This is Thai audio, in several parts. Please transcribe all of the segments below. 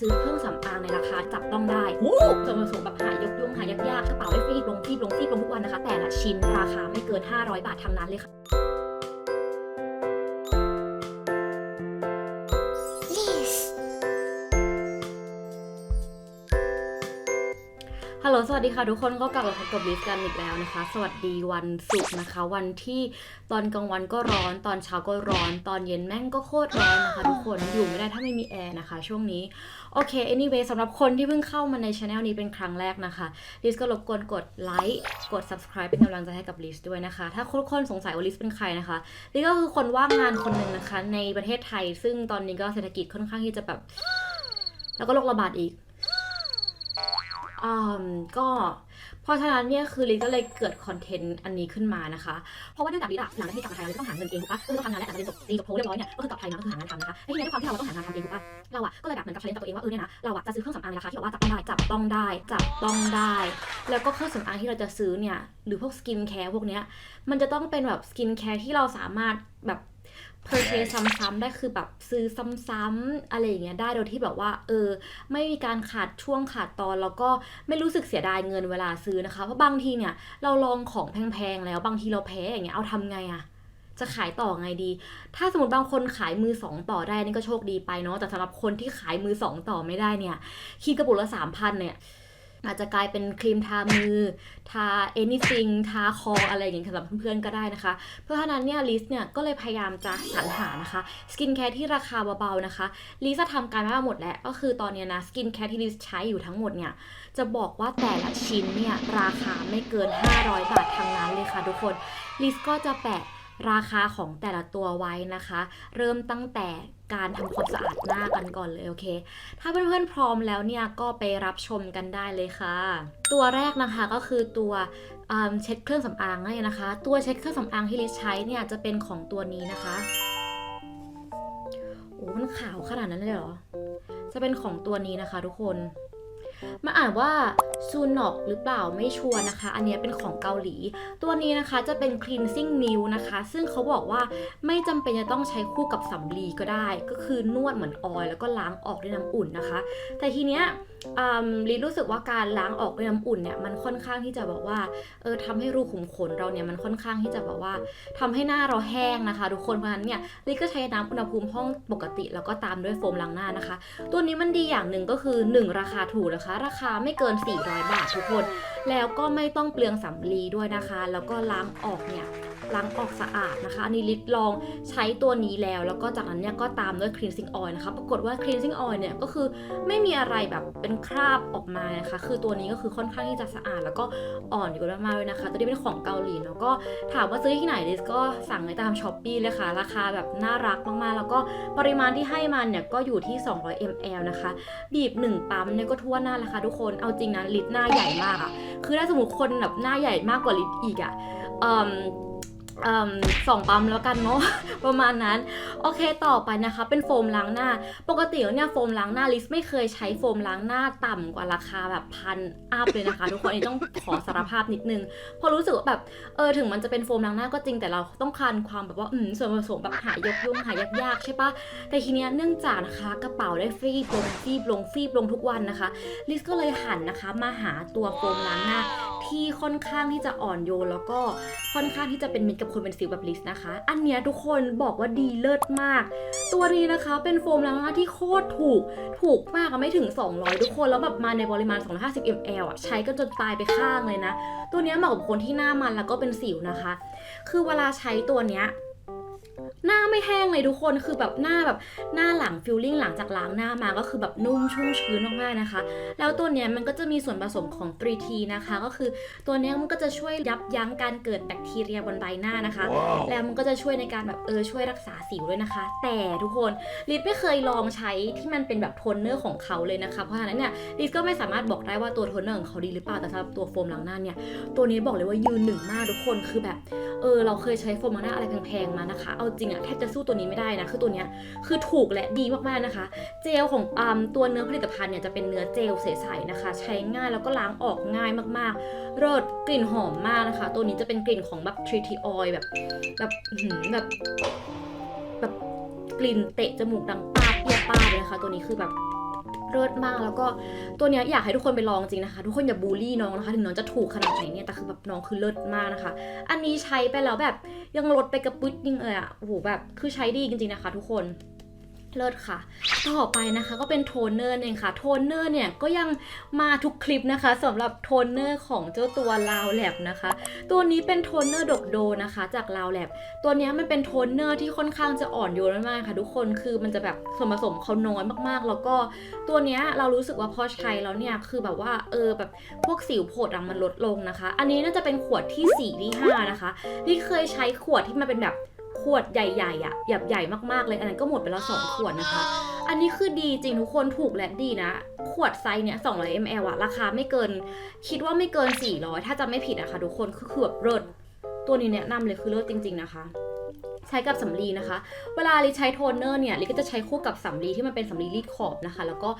ซื้อเครื่องสำอางในราคาจับต้องได้ส่วนผสมแบบหายกยุ่งหายยากๆกระเป๋าได้ฟรีดลงที่ลงซี่ลงทุกวันนะคะ แต่ละชิ้นราคาไม่เกิน 500 บาททั้งนั้นเลยค่ะ วัสดีค่ะทุกคนก็กลับมาพบกับลิสกันอีกแล้วนะคะ สวัสดีวันศุกร์นะคะ วันที่ตอนกลางวันก็ร้อน ตอนเช้าก็ร้อน ตอนเย็นแม่งก็โคตรร้อนนะคะ ทุกคนอยู่ไม่ได้ถ้าไม่มีแอร์นะคะ ช่วงนี้โอเค anyway สำหรับคนที่เพิ่งเข้ามาในช anel นี้เป็นครั้งแรกนะคะลิสก็รบกวนกดไลค์กด subscribe เป็นกำลังใจให้กับลิสด้วยนะคะ ถ้าทุกคนสงสัยว่าลิสเป็นใครนะคะลิสก็คือคนว่างงานคนหนึ่งนะคะ ในประเทศไทย ซึ่งตอนนี้ก็เศรษฐกิจค่อนข้างที่จะแบบแล้วก็โรคระบาดอีก อืมก็เพราะฉะนั้นเนี่ยคือลิซก็เลยเกิดคอนเทนต์อันนี้ขึ้นมานะคะ เพราะว่าเนื่องจากลิซอะหลังจากที่กลับมาไทยเราต้องหาเงินเองถูกปะก็คือต้องทำงานแล้วแต่จะเป็นจบตีจบโทเรียบร้อยเนี่ยก็คือกลับไทยมาก็คือหางานทำนะคะไอ้ทีนี้ด้วยความที่เราต้องหางานทำเองถูกปะเราอะก็เลยแบบเหมือนกับเชลนกับตัวเองว่าเออเนี่ยนะเราอะจะซื้อเครื่องสำอางในราคาที่แบบว่าจับต้องได้จับต้องได้จับต้องได้ แล้วก็เครื่องสำอางที่เราจะซื้อเนี่ยหรือพวกสกินแคร์พวกเนี้ยมันจะต้องเป็นแบบสกินแคร์ที่เราสามารถแบบ purchase ซ้ำๆได้คือแบบซื้อซ้ำๆอะไรอย่างเงี้ยได้โดยที่แบบว่า เออ ไม่มีการขาดช่วงขาดตอน แล้วก็ไม่รู้สึกเสียดายเงินเวลาซื้อนะคะ เพราะบางทีเนี่ยเราลองของแพงๆแล้วบางทีเราแพ้อย่างเงี้ยเอาทำไงอะจะขายต่อไงดี ถ้าสมมติบางคนขายมือสองต่อได้นี่ก็โชคดีไปเนาะแต่สำหรับคนที่ขายมือสองต่อไม่ได้เนี่ยคิดกระปุกละสามพันเนี่ย อาจจะกลายเป็นครีมทามือ ทา anything ทาคออะไรอย่างเงี้ยสำหรับเพื่อนๆก็ได้นะคะ เพราะฉะนั้นเนี่ยลิสเนี่ยก็เลยพยายามจะสรรหานะคะสกินแคร์ที่ราคาเบาๆนะคะลิสจะทำการมาหมดแล้ว ก็คือตอนเนี้ยนะสกินแคร์ที่ลิสใช้อยู่ทั้งหมดเนี่ยจะบอกว่าแต่ละชิ้นเนี่ยราคาไม่เกิน 500 บาททั้งนั้นเลยค่ะทุกคนลิสก็จะแปะราคาของแต่ละตัวไว้นะคะ เริ่มตั้งแต่ การทำความสะอาดหน้ากันก่อนเลยโอเค ถ้าเพื่อนๆพร้อมแล้วเนี่ยก็ไปรับชมกันได้เลยค่ะ ตัวแรกนะคะก็คือตัวเช็ดเครื่องสำอางนี่นเองนะคะ ตัวเช็ดเครื่องสำอางที่ลิซใช้เนี่ยจะเป็นของตัวนี้นะคะโอ้มันขาวขนาดนั้นเลยเหรอ จะเป็นของตัวนี้นะคะทุกคน มาอ่านว่าซูนอกหรือเปล่าไม่ชัวร์นะคะ อันนี้เป็นของเกาหลี ตัวนี้นะคะจะเป็น cleansing milk นะคะ ซึ่งเขาบอกว่าไม่จำเป็นจะต้องใช้คู่กับสำลีก็ได้ ก็คือนวดเหมือนออยล์แล้วก็ล้างออกด้วยน้ำอุ่นนะคะ แต่ทีเนี้ยลิรู้สึกว่าการล้างออกด้วยน้ำอุ่นเนี่ยมันค่อนข้างที่จะแบบว่าเออทำให้รูขุมขนเราเนี่ยมันค่อนข้างที่จะแบบว่าทำให้หน้าเราแห้งนะคะ ทุกคนเพราะฉะนั้นเนี่ยลิก็ใช้น้ำอุณหภูมิห้องปกติ แล้วก็ตามด้วยโฟมล้างหน้านะคะ ตัวนี้มันดีอย่างหนึ่งก็คือ 1 ราคาถูกนะคะ ราคาไม่เกิน 400 บาททุกคน แล้วก็ไม่ต้องเปลืองสำลีด้วยนะคะ แล้วก็ล้างออกเนี่ย ล้างออกสะอาดนะคะ อันนี้ลิศลองใช้ตัวนี้แล้ว แล้วก็จากนั้นเนี่ยก็ตามด้วย cleansing oil นะคะ ปรากฏว่า cleansing oil เนี่ยก็คือไม่มีอะไรแบบเป็นคราบออกมานะคะ คือตัวนี้ก็คือค่อนข้างที่จะสะอาด แล้วก็อ่อนอยู่มากๆเลยนะคะ ตัวนี้เป็นของเกาหลีแล้วก็ถามว่าซื้อที่ไหนลิศก็สั่งในตามช้อปปีเลยค่ะ ราคาแบบน่ารักมากๆ แล้วก็ปริมาณที่ให้มันเนี่ยก็อยู่ที่ 200 ml นะคะ บีบ 1 ปั๊มเนี่ยก็ทั่วหน้าแล้วค่ะทุกคน เอาจริงนะลิตรหน้าใหญ่มากอะคือถ้าสมมติคนแบบหน้าใหญ่มากกว่าลิตรอีกอะเอ่อ สองปั๊มแล้วกันเนาะ ประมาณนั้น โอเคต่อไปนะคะ เป็นโฟมล้างหน้า ปกติแล้วเนี่ยโฟมล้างหน้าลิสไม่เคยใช้โฟมล้างหน้าต่ำกว่าราคาแบบพันอัพเลยนะคะ ทุกคนนี้ต้องขอสารภาพนิดนึงพราะรู้สึกว่าแบบเออถึงมันจะเป็นโฟมล้างหน้าก็จริงแต่เราต้องการความแบบว่าอืมส่วนผสมแบบหายกยุ่งหายยากๆใช่ปะแต่ทีเนี้ยเนื่องจากนะคะกระเป๋าได้ฟรีบลงฟรีบลงฟรีบลงทุกวันนะคะลิสก็เลยหันนะคะมาหาตัวโฟมล้างหน้า ที่ค่อนข้างที่จะอ่อนโยนแล้วก็ค่อนข้างที่จะเป็นมิตรกับคนเป็นสิวแบบลิสนะคะ อันเนี้ยทุกคนบอกว่าดีเลิศมาก ตัวนี้นะคะเป็นโฟมล้างหน้าที่โคตรถูก ถูกมากอะไม่ถึง 200 ทุกคนแล้วแบบมาในปริมาณ 250 ml อะใช้กันจนตายไปข้างเลยนะ ตัวเนี้ยเหมาะกับคนที่หน้ามันแล้วก็เป็นสิวนะคะ คือเวลาใช้ตัวเนี้ย หน้าไม่แห้งเลยทุกคนคือแบบหน้าแบบหน้าหลังฟิลลิ่งหลังจากล้างหน้ามาก็คือแบบนุ่มชุ่มชื้นมากๆนะคะ แล้วตัวเนี้ยมันก็จะมีส่วนผสมของ 3T นะคะ ก็คือตัวเนี้ยมันก็จะช่วยยับยั้งการเกิดแบคทีเรียบนใบหน้านะคะแล้วมันก็จะช่วยในการแบบเออช่วยรักษาสิวด้วยนะคะ แต่ทุกคนลิศไม่เคยลองใช้ที่มันเป็นแบบโทนเนอร์ของเขาเลยนะคะ เพราะฉะนั้นเนี่ยลิศก็ไม่สามารถบอกได้ว่าตัวโทนเนอร์ของเขาดีหรือเปล่าแต่สำหรับตัวโฟมล้างหน้าเนี่ยตัวนี้บอกเลยว่ายืนหนึ่งมากทุกคนคือแบบ เออเราเคยใช้โฟมางหน้าอะไรแพงๆมานะคะ เอาจริงอะแทบจะสู้ตัวนี้ไม่ได้นะ คือตัวเนี้ยคือถูกและดีมากๆนะคะ เจลของอืมตัวเนื้อผลิตภัณฑ์เนี่ยจะเป็นเนื้อเจลใสๆนะคะ ใช้ง่ายแล้วก็ล้างออกง่ายมากๆ เลิศกลิ่นหอมมากนะคะ ตัวนี้จะเป็นกลิ่นของแบบทรีทีออยแบบแบบแบบแบบกลิ่นเตะจมูกดังป้าเปียป้าเลยนะคะ ตัวนี้คือแบบ เลิศมากแล้วก็ตัวเนี้ยอยากให้ทุกคนไปลองจริงนะคะ ทุกคนอย่าบูลลี่น้องนะคะ ถึงน้องจะถูกขนาดไหนเนี่ยแต่คือแบบน้องคือเลิศมากนะคะ อันนี้ใช้ไปแล้วแบบยังลดไปกระปุดยิงเลยอะโอ้โหแบบคือใช้ดีจริงๆนะคะ ทุกคน เลิศค่ะ ต่อไปนะคะก็เป็นโทนเนอร์เองค่ะ โทนเนอร์เนี่ยก็ยังมาทุกคลิปนะคะสำหรับโทนเนอร์ของเจ้าตัวลาวแลบนะคะ ตัวนี้เป็นโทนเนอร์ดกโดนะคะ จากลาวแลบตัวนี้มันเป็นโทนเนอร์ที่ค่อนข้างจะอ่อนโยนมากๆค่ะ ทุกคนคือมันจะแบบส่วนผสมเขาน้อยมากๆ แล้วก็ตัวนี้เรารู้สึกว่าพอใช้แล้วเนี่ยคือแบบว่าเออแบบพวกสิวโผดอะมันลดลงนะคะ อันนี้น่าจะเป็นขวดที่4ที่5นะคะที่เคยใช้ขวดที่มันเป็นแบบ ขวดใหญ่ๆอะแบบใหญ่มากๆเลยอันนั้นก็หมดไปแล้วสองขวดนะคะ อันนี้คือดีจริงทุกคนถูกและดีนะ ขวดไซส์เนี่ย200 ml อะราคาไม่เกิน คิดว่าไม่เกิน 400 ถ้าจะไม่ผิดอะค่ะทุกคนคือคือแบบเลิศตัวนี้แนะนำเลยคือเลิศจริง ๆ นะคะใช้กับสำลีนะคะ เวลาลิใช้โทนเนอร์เนี่ยลิก็จะใช้คู่กับสำลีที่มันเป็นสำลีรีดขอบนะคะ แล้วก็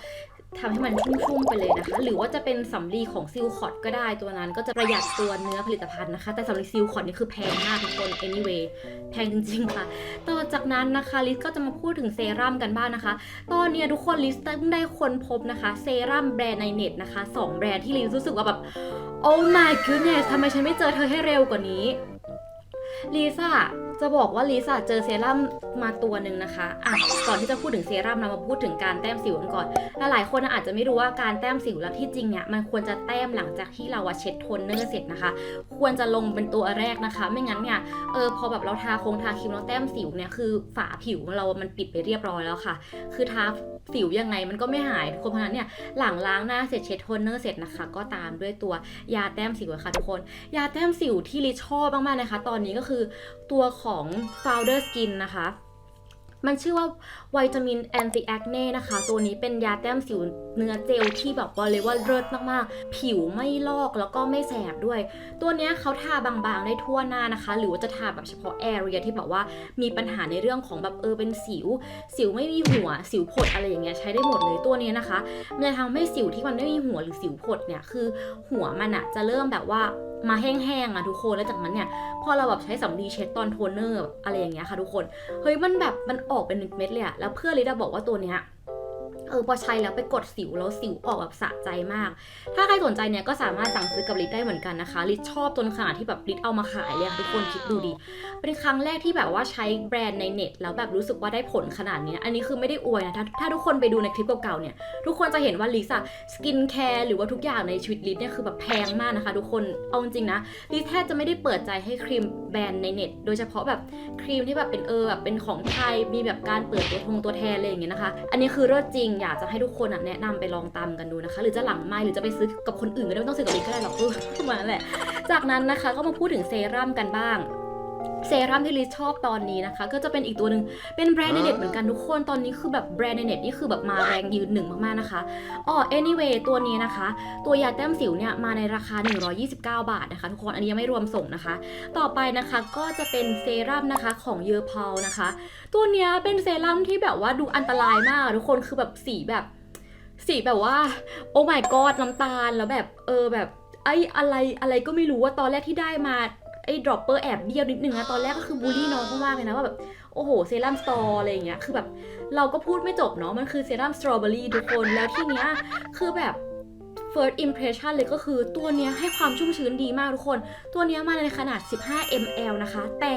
ทำให้มันชุ่มๆไปเลยนะคะ หรือว่าจะเป็นสำลีของซิลคอตก็ได้ตัวนั้น ก็จะประหยัดตัวเนื้อผลิตภัณฑ์นะคะ แต่สำลีซิลคอตนี่คือแพงมากทุกคน anyway แพงจริงๆค่ะ ต่อจากนั้นนะคะลิสก็จะมาพูดถึงเซรั่มกันบ้างนะคะ ตอนนี้ทุกคนลิสเพิ่งได้คนพบนะคะเซรั่มแบรนด์ในเน็ตนะคะสองแบรนด์ที่ลิสรู้สึกว่าแบบ oh my goodness ทำไมฉันไม่เจอเธอให้เร็วกว่านี้ลิซ่า จะบอกว่าลิซ่าเจอเซรั่มมาตัวหนึ่งนะคะอะก่อนที่จะพูดถึงเซรั่มเรามาพูดถึงการแต้มสิวกันก่อนหลายคนอาจจะไม่รู้ว่าการแต้มสิวแล้วที่จริงเนี่ยมันควรจะแต้มหลังจากที่เราอะเช็ดโทนเนอร์เสร็จนะคะ ควรจะลงเป็นตัวแรกนะคะ ไม่งั้นเนี่ยเออพอแบบเราทาโครงทาครีมแล้วแต้มสิวเนี่ยคือฝาผิวเรามันปิดไปเรียบร้อยแล้วค่ะ คือทาสิวยังไงมันก็ไม่หายทุกคนเพราะฉะนั้นเนี่ยหลังล้างหน้าเสร็จเช็ดโทนเนอร์เสร็จนะคะ ก็ตามด้วยตัวยาแต้มสิวะค่ะทุกคน ยาแต้มสิวที่ลิชอบมากๆนะคะ ตอนนี้ก็คือตัวของ Founder Skin นะคะ มันชื่อว่าวิตามินแอนติแอคเน่นะคะ ตัวนี้เป็นยาแต้มสิว เนื้อเจลที่แบบบอกเลยว่าเลิศมากๆ ผิวไม่ลอกแล้วก็ไม่แสบด้วย ตัวนี้เขาทาบางๆได้ทั่วหน้านะคะ หรือว่าจะทาแบบเฉพาะแอเรียที่แบบว่ามีปัญหาในเรื่องของแบบเออเป็นสิว สิวไม่มีหัว สิวผดอะไรอย่างเงี้ยใช้ได้หมดเลยตัวนี้นะคะมันจะทำให้สิวที่มันไม่มีหัวหรือสิวผดเนี่ยคือหัวมันอะจะเริ่มแบบว่ามาแห้งๆอะทุกคนแล้วจากนั้นเนี่ยพอเราแบบใช้สำลีเช็ดตอนโทนเนอร์อะไรอย่างเงี้ยค่ะทุกคนเฮ้ยมันแบบมันออกเป็นเม็ดเลยอะแล้วเพื่อนลิดาบอกว่าตัวเนี้ย เออพอใช้แล้วไปกดสิวแล้วสิวออกแบบสะใจมาก ถ้าใครสนใจเนี่ยก็สามารถสั่งซื้อกับลิดได้เหมือนกันนะคะลิดชอบจนขนาดที่แบบลิดเอามาขายเลยทุกคนคิดดูดิ เป็นครั้งแรกที่แบบว่าใช้แบรนด์ในเน็ต แล้วแบบรู้สึกว่าได้ผลขนาดนี้ อันนี้คือไม่ได้อวยนะถ้าถ้าทุกคนไปดูในคลิปเก่าๆเนี่ยทุกคนจะเห็นว่าลิซ่าสกินแคร์หรือว่าทุกอย่างในชีวิตลิซเนี่ยคือแบบแพงมากนะคะ ทุกคนเอาจริงนะลิซแทบจะไม่ได้เปิดใจให้ครีมแบรนด์ในเน็ต โดยเฉพาะแบบครีมที่แบบเป็นเออแบบเป็นของไทยมีแบบการเปิดตัวทงตัวแทนอะไรอย่างเงี้ยนะคะ อันนี้คือเลิศจริงอยากจะให้ทุกคนแนะนำไปลองตามกันดูนะคะ หรือจะหลังไม่หรือจะไปซื้อกับคนอื่นก็ได้ไม่ต้องซื้อกับลิซก็ได้หรอกเออประมาณนั้นแหละ จากนั้นนะคะก็มาพูดถึงเซรั่มกันบ้าง เซรั่มที่ลิซชอบตอนนี้นะคะ ก็จะเป็นอีกตัวหนึ่งเป็นแบรนด์ในเน็ตเหมือนกันทุกคนตอนนี้คือแบบแบรนด์ในเน็ตนี่คือแบบมาแรงยืนหนึ่งมากๆนะคะอ๋อ anyway ตัวนี้นะคะ ตัวยาแต้มสิวเนี่ยมาในราคา 129 บาทนะคะ ทุกคนอันนี้ยังไม่รวมส่งนะคะ ต่อไปนะคะก็จะเป็นเซรั่มนะคะของเยอพานะคะ ตัวเนี้ยเป็นเซรั่มที่แบบว่าดูอันตรายมากอะทุกคนคือแบบสีแบบสีแบบว่าโอ้ my god น้ำตาลแล้วแบบเออแบบไอ้อะไรอะไรก็ไม่รู้ว่าตอนแรกที่ได้มา ไอ้ดรอปเปอร์แอบเบี้ยวนิดนึงนะตอนแรกก็คือบูลลี่น้องมากๆเลยนะว่าแบบโอ้โหเซรั่มสตอร์อะไรอย่างเงี้ยคือแบบเราก็พูดไม่จบเนาะมันคือเซรั่มสตรอเบอรี่ทุกคนแล้วที่เนี้ยคือแบบ first impression เลยก็คือตัวเนี้ยให้ความชุ่มชื้นดีมากทุกคน ตัวเนี้ยมาในขนาด 15 ml นะคะ แต่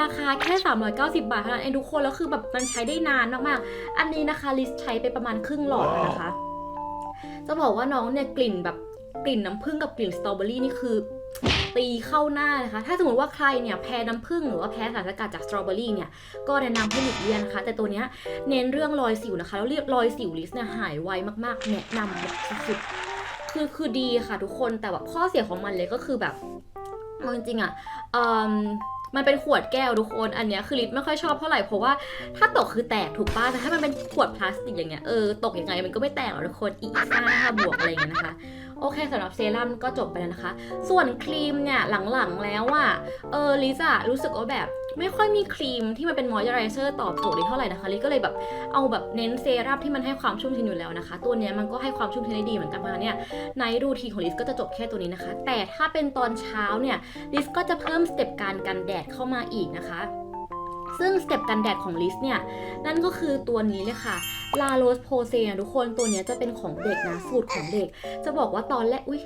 ราคาแค่ 390 บาทเท่านั้นเองทุกคน แล้วคือแบบมันใช้ได้นานมากๆ อันนี้นะคะลิสใช้ไปประมาณครึ่งหลอดนะคะ จะบอกว่าน้องเนี่ยกลิ่นแบบกลิ่นน้ำผึ้งกับกลิ่นสตรอเบอรี่นี่คือ ตีเข้าหน้านะคะ ถ้าสมมติว่าใครเนี่ยแพ้น้ำผึ้งหรือว่าแพ้สารสกัดจากสตรอเบอรี่เนี่ย ก็แนะนำให้หลีกเลี่ยงนะคะ แต่ตัวเนี้ยเน้นเรื่องรอยสิวนะคะ แล้วเรียบรอยสิวลิสเนี่ยหายไวมากๆ แนะนำแบบสุดๆคือคือดีค่ะทุกคน แต่แบบข้อเสียของมันเลยก็คือแบบจริงๆอะมันเป็นขวดแก้วทุกคน อันเนี้ยคือลิศไม่ค่อยชอบเท่าไหร่เพราะว่าถ้าตกคือแตกถูกป่ะแต่ถ้ามันเป็นขวดพลาสติกอย่างเงี้ยเออตกยังไงมันก็ไม่แตกหรอกทุกคนอีกห้าบวกอะไรเงี้ยนะคะ โอเคสำหรับเซรั่มก็จบไปแล้วนะคะ ส่วนครีมเนี่ยหลังๆแล้วอะเออลิซ่ารู้สึกว่าแบบไม่ค่อยมีครีมที่มันเป็นมอยเจอไรเซอร์ตอบโจทย์ลิเท่าไหร่นะคะลิก็เลยแบบเอาแบบเน้นเซรั่มที่มันให้ความชุ่มชื้นอยู่แล้วนะคะ ตัวเนี้ยมันก็ให้ความชุ่มชื้นได้ดีเหมือนกันมาเนี่ยในรูทีของลิสก็จะจบแค่ตัวนี้นะคะ แต่ถ้าเป็นตอนเช้าเนี่ยลิสก็จะเพิ่มสเต็ปการกันแดดเข้ามาอีกนะคะ ซึ่งสเต็ปกันแดดของลิสเนี่ย นั่นก็คือตัวนี้เลยค่ะลาโรสโพเซนทุกคนตัวนี้จะเป็นของเด็กนะ สูตรของเด็ก จะบอกว่าตอนแรก อุ๊ย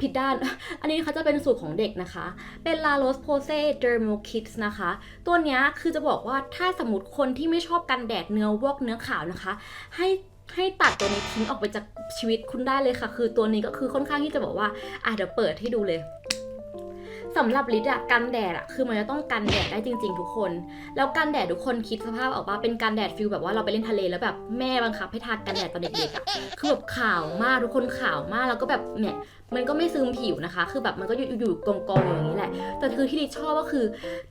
ผิดด้าน อันนี้นะคะจะเป็นสูตรของเด็กนะคะ เป็นลาโรสโพเซเดอร์โมคิดนะคะ ตัวนี้คือจะบอกว่าถ้าสมมติคนที่ไม่ชอบกันแดดเนื้อวอกเนื้อขาวนะคะ ให้ให้ตัดตัวนี้ทิ้งออกไปจากชีวิตคุณได้เลยค่ะ คือตัวนี้ก็คือค่อนข้างที่จะบอกว่าอะเดี๋ยวเปิดให้ดูเลย สำหรับลิดอะกันแดดอะคือมันจะต้องกันแดดได้จริง ๆ ทุกคน แล้วกันแดดทุกคนคิดสภาพออกว่าเป็นกันแดดฟิลแบบว่าเราไปเล่นทะเลแล้วแบบแม่บังคับให้ทากันแดดตอนเด็กๆอะคือแบบขาวมากทุกคนขาวมากแล้วก็แบบเนี่ยมันก็ไม่ซึมผิวนะคะ คือแบบมันก็อยู่อยู่กองกองๆอย่างนี้แหละ แต่คือที่ลิชอบก็คือ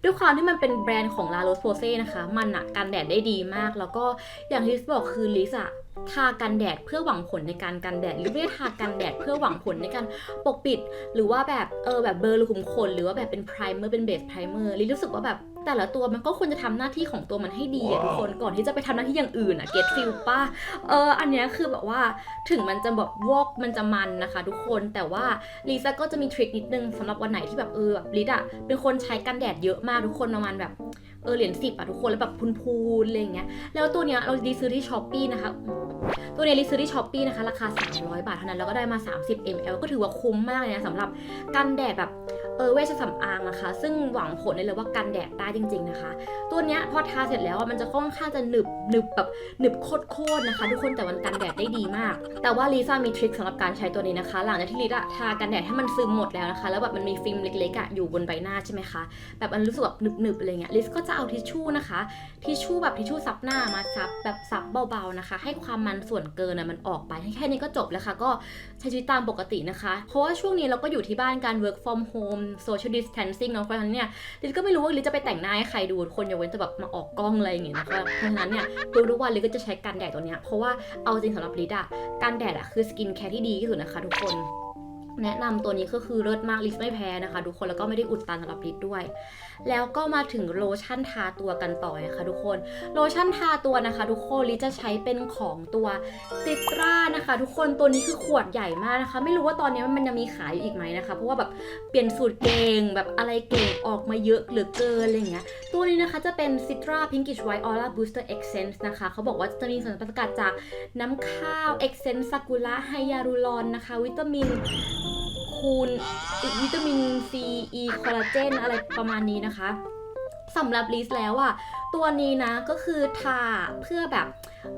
ด้วยความที่มันเป็นแบรนด์ของ La Roche Posay นะคะ มันอะกันแดดได้ดีมาก แล้วก็อย่างที่ลิสบอกคือลิสอะ ทากันแดดเพื่อหวังผลในการกันแดด หรือไม่ได้ทากันแดดเพื่อหวังผลในการปกปิด หรือว่าแบบเออแบบเบลอร์หรือขุมขนหรือว่าแบบเป็นไพรเมอร์เป็นเบสไพรเมอร์ลิรู้สึกว่าแบบแต่ละตัวมันก็ควรจะทำหน้าที่ของตัวมันให้ดีอะทุกคนก่อนที่จะไปทำหน้าที่อย่างอื่นอะเก็ตฟิลป้าเอออันเนี้ยคือแบบว่าถึงมันจะแบบวอกมันจะมันนะคะทุกคนแต่ว่าลิซ่าก็จะมีทริคนิดนึงสำหรับวันไหนที่แบบเออแบบลิซอะเป็นคนใช้กันแดดเยอะมากทุกคนประมาณแบบ เออเหรียญสิบอะทุกคนแล้วแบบพูนๆอะไรอย่างเงี้ยแล้วตัวเนี้ยเราดีซื้อที่ช้อปปี้นะคะตัวเนี้ยรีซื้อที่ช้อปปี้นะคะ ราคา 300 บาทเท่านั้น แล้วก็ได้มา 30 ml ก็ถือว่าคุ้มมากเลยนะสำหรับกันแดดแบบ เออเวชสำอางนะคะ ซึ่งหวังผลได้เลยว่ากันแดดได้จริง ๆนะคะ ตัวเนี้ยพอทาเสร็จแล้วมันจะค่อนข้างจะหนึบหนึบแบบหนึบโคตรๆนะคะ ทุกคนแต่มันกันแดดได้ดีมาก แต่ว่าลิซ่ามีทริคสำหรับการใช้ตัวนี้นะคะ หลังจากที่ลิซ่าทากันแดดให้มันซึมหมดแล้วนะคะ แล้วแบบมันมีฟิล์มเล็กๆอะอยู่บนใบหน้าใช่ไหมคะแบบมันรู้สึกแบบหนึบๆอะไรเงี้ยลิซก็จะเอาทิชชู่นะคะทิชชู่แบบทิชชู่ซับหน้ามาซับแบบซับเบาๆนะคะ ให้ความมันส่วนเกินอะมันออกไปแค่นี้ก็จบแล้วค่ะก็ใช้ชีวิตตามปกตินะคะ เพราะว่าช่วงนี้เราก็อยู่ที่บ้านการ work from home social distancing เนาะเพราะฉะนั้นเนี่ยลิซก็ไม่รู้ว่าลิซจะไปแต่งหน้าให้ใครดูคนอย่าเว้นจะแบบมาออกกล้องอะไรอย่างเงี้ยนะคะเพราะฉะนั้นเนี่ยทุกวันลิซก็จะใช้กันแดดตัวเนี้ยเพราะว่าเอาจริงสำหรับลิซอะกันแดดอะคือสกินแคร์ที่ดีที่สุดนะคะทุกคน แนะนำตัวนี้ก็คือเลิศมากลิสไม่แพ้นะคะ ทุกคนแล้วก็ไม่ได้อุดตันสำหรับลิสด้วย แล้วก็มาถึงโลชั่นทาตัวกันต่อนะคะทุกคนโลชั่นทาตัวนะคะ ทุกคนลิสจะใช้เป็นของตัวซิตรานะคะ ทุกคนตัวนี้คือขวดใหญ่มากนะคะ ไม่รู้ว่าตอนนี้มันยังมีขายอยู่อีกไหมนะคะ เพราะว่าแบบเปลี่ยนสูตรเก่งแบบอะไรเก่งออกมาเยอะเหลือเกินอะไรอย่างเงี้ยตัวนี้นะคะจะเป็น Citra Pinkish White Aura Booster Essence นะคะเขาบอกว่าจะมีสารสกัดจากน้ำข้าว Essence ซากุระไฮยาลูรอนนะคะ วิตามินคูณวิตามินซีอีคอลลาเจนอะไรประมาณนี้นะคะสำหรับลิสแล้วอะตัวนี้นะก็คือทาเพื่อแบบ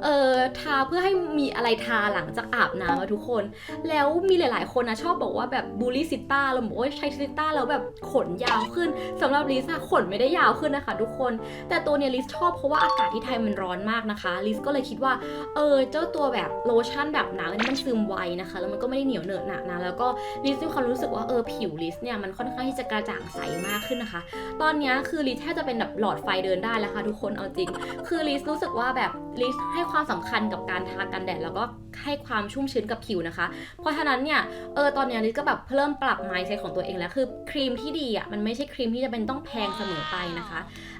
เออทาเพื่อให้มีอะไรทาหลังจากอาบน้ำอะทุกคน แล้วมีหลาย ๆ คนนะชอบบอกว่าแบบบูลลี่ซิต้าเราบอกว่าใช้ซิต้าแล้วแบบขนยาวขึ้นสำหรับลิสอะขนไม่ได้ยาวขึ้นนะคะ ทุกคน แต่ตัวเนี้ยลิสชอบเพราะว่าอากาศที่ไทยมันร้อนมากนะคะ ลิสก็เลยคิดว่าเออเจ้าตัวแบบโลชั่นแบบหนาอันนี้มันซึมไวนะคะ แล้วมันก็ไม่ได้เหนียวเหนอะหนะนะแล้วก็ลิสมีความรู้สึกว่าเออผิวลิสเนี่ยมันค่อนข้างที่จะกระจ่างใสมากขึ้นนะคะ ตอนนี้คือลิสแทบจะเป็นแบบหลอดไฟเดินได้แล้วค่ะทุกคนเอาจริง คือลิสรู้สึกว่าแบบลิสให้ความสำคัญกับการทากันแดดแล้วก็ให้ความชุ่มชื้นกับผิวนะคะ เพราะฉะนั้นเนี่ยเออตอนนี้ลิซก็แบบเริ่มปรับไมซ์ของตัวเองแล้วคือครีมที่ดีอะมันไม่ใช่ครีมที่จะเป็นต้องแพงเสมอไปนะคะ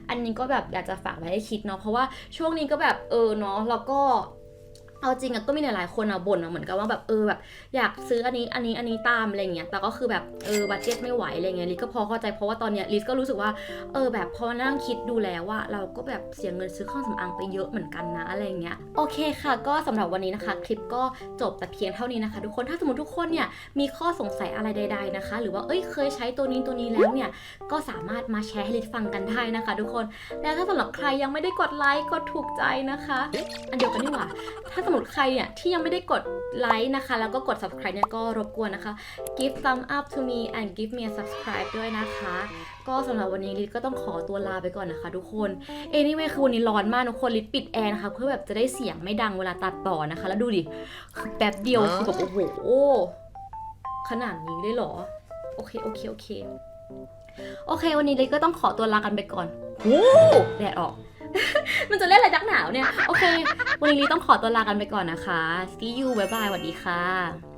อันนี้ก็แบบอยากจะฝากไว้ให้คิดเนาะเพราะว่าช่วงนี้ก็แบบเออเนาะแล้วก็ เอาจริงอะก็มีหลายๆคนอะบ่นมาเหมือนกันว่าแบบเออแบบอยากซื้ออันนี้อันนี้อันนี้ตามอะไรเงี้ยแต่ก็คือแบบเออบัตเจ็ตไม่ไหวอะไรเงี้ยลิซก็พอเข้าใจเพราะว่าตอนเนี้ยลิซก็รู้สึกว่าเออแบบพอนั่งคิดดูแล้วว่าเราก็แบบเสียเงินซื้อเครื่องสำอางไปเยอะเหมือนกันนะอะไรเงี้ยโอเคค่ะ ก็สำหรับวันนี้นะคะ คลิปก็จบแต่เพียงเท่านี้นะคะ ทุกคนถ้าสมมติทุกคนเนี่ยมีข้อสงสัยอะไรใด ๆนะคะ หรือว่าเอ้ยเคยใช้ตัวนี้ตัวนี้แล้วเนี่ยก็สามารถมาแชร์ให้ลิซฟังกันได้นะคะ ทุกคนแล้วถ้าสำหรับใครยังไม่ได้กดไลค์กดถูกใจนะคะ อันเดียวกันนี่หว่าถ้ามมติใครเนี่ยที่ยังไม่ได้กดไลค์นะคะ แล้วก็กด subscribe เนี่ยก็รบกวนนะคะ give thumb up to me and give me a subscribe ด้วยนะคะ ก็สำหรับวันนี้ลิศก็ต้องขอตัวลาไปก่อนนะคะ ทุกคน anyway คือวันนี้ร้อนมากทุกคนลิศปิดแอร์นะคะเพื่อแบบจะได้เสียงไม่ดังเวลาตัดต่อนะคะ แล้วดูดิคือแป๊บเดียวคือแบบโอ้โหขนาดนี้เลยเหรอ โอเคโอเคโอเค โอเค วันนี้ลิศก็ต้องขอตัวลากันไปก่อนโอ้แดดออก มันจะเล่นอะไรดักหนาวเนี่ย โอเค วันนี้ลิต้องขอตัวลากันไปก่อนนะคะ see you บ๊ายบายสวัสดีค่ะ